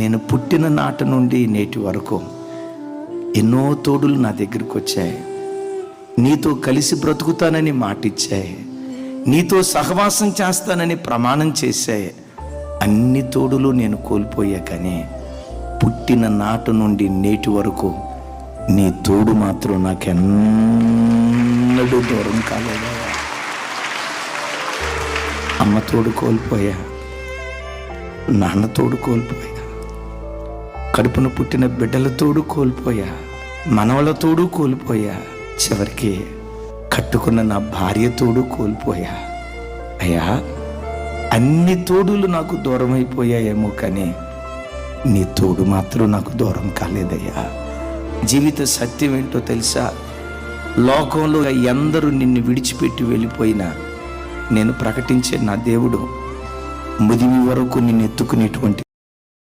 నేను పుట్టిన నాట నుండి నేటి వరకు ఎన్నో తోడులు నా దగ్గరికి వచ్చాయి. నీతో కలిసి బ్రతుకుతానని మాటిచ్చాయి. నీతో సహవాసం చేస్తానని ప్రమాణం చేశాయి. అన్ని తోడులు నేను కోల్పోయా కానీ పుట్టిన నాటు నుండి నేటి వరకు నీ తోడు మాత్రం నాకెన్నడూ దూరం కాలేదు. అమ్మ తోడు కోల్పోయా నాన్న తోడు కోల్పోయా. కడుపున పుట్టిన బిడ్డలతోడు కోల్పోయా మనవలతోడు కోల్పోయా చివరికి కట్టుకున్న నా భార్యతోడు కోల్పోయా. అయ్యా అన్ని తోడులు నాకు దూరం అయిపోయాయేమో కానీ నీ తోడు మాత్రం నాకు దూరం కాలేదయ్యా. జీవిత సత్యం ఏంటో తెలుసా? లోకంలో ఎందరూ నిన్ను విడిచిపెట్టి వెళ్ళిపోయినా నేను ప్రకటించే నా దేవుడు ముదిమి వరకు నిన్ను ఎత్తుకునేటువంటి